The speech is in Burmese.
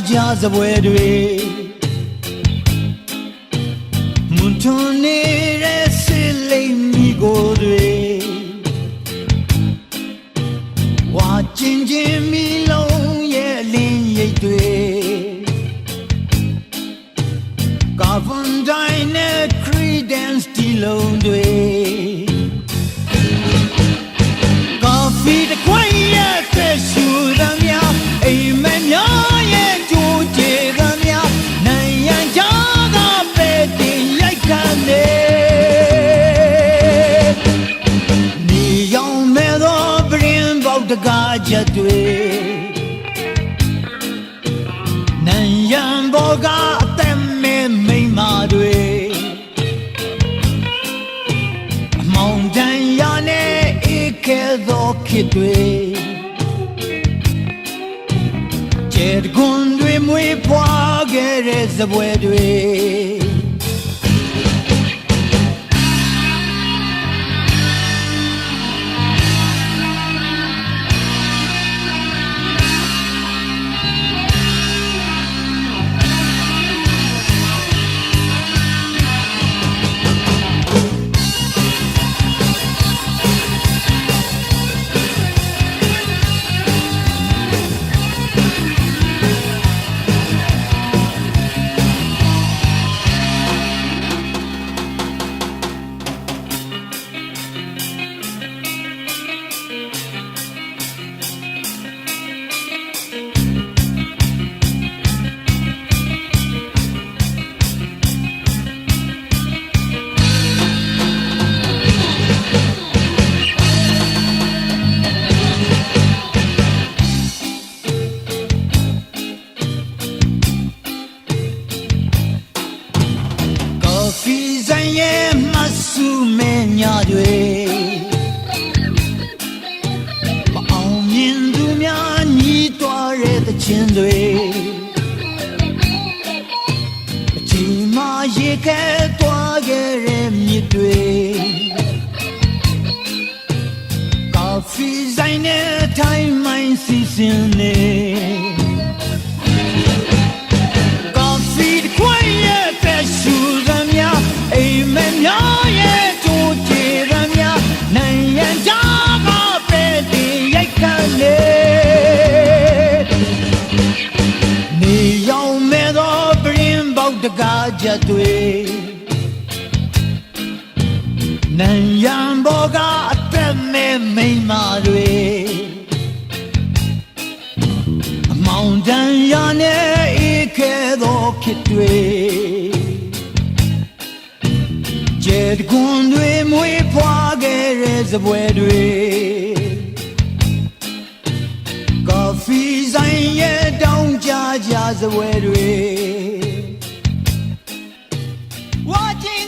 စပွဲတွေမွန်ထွန်နေတဲ့ဆီလိမ်မီကို တကားချက်တွေနိုင်ရန်ဘောကအသက်မဲမိန်မာတွေအမောင်တန်ရနဲ့ဧကဲသောခေတ်တွေကျေတကွန်တွေမွေးဖွားခဲ့တဲ့ဇပွဲတွေ ရဲ့မဆူမဲညာတွေမအောင်မြင်သူများညီးတွားတဲ့သချင်းတွေအချိန်မှရေခဲတွားခဲ့တဲ့မြစ်တွေကော်ဖီဆိုင်နဲ့ထိုင်မိုင်းစီစဉ်နေ က်တကားချက်တွေနိုင်ရန်ဘောကအသက်မဲ့မိန်မာတွေအမောင်တန်ရနဲ့ဧခဲသောခေတ်တွေကျေတကွန်တွေမွေးဖွားခဲ့တဲ့ဇပွဲတွေကော်ဖီဆိုင်ရဲ့တောင်းကြကြဇပွဲတွေ What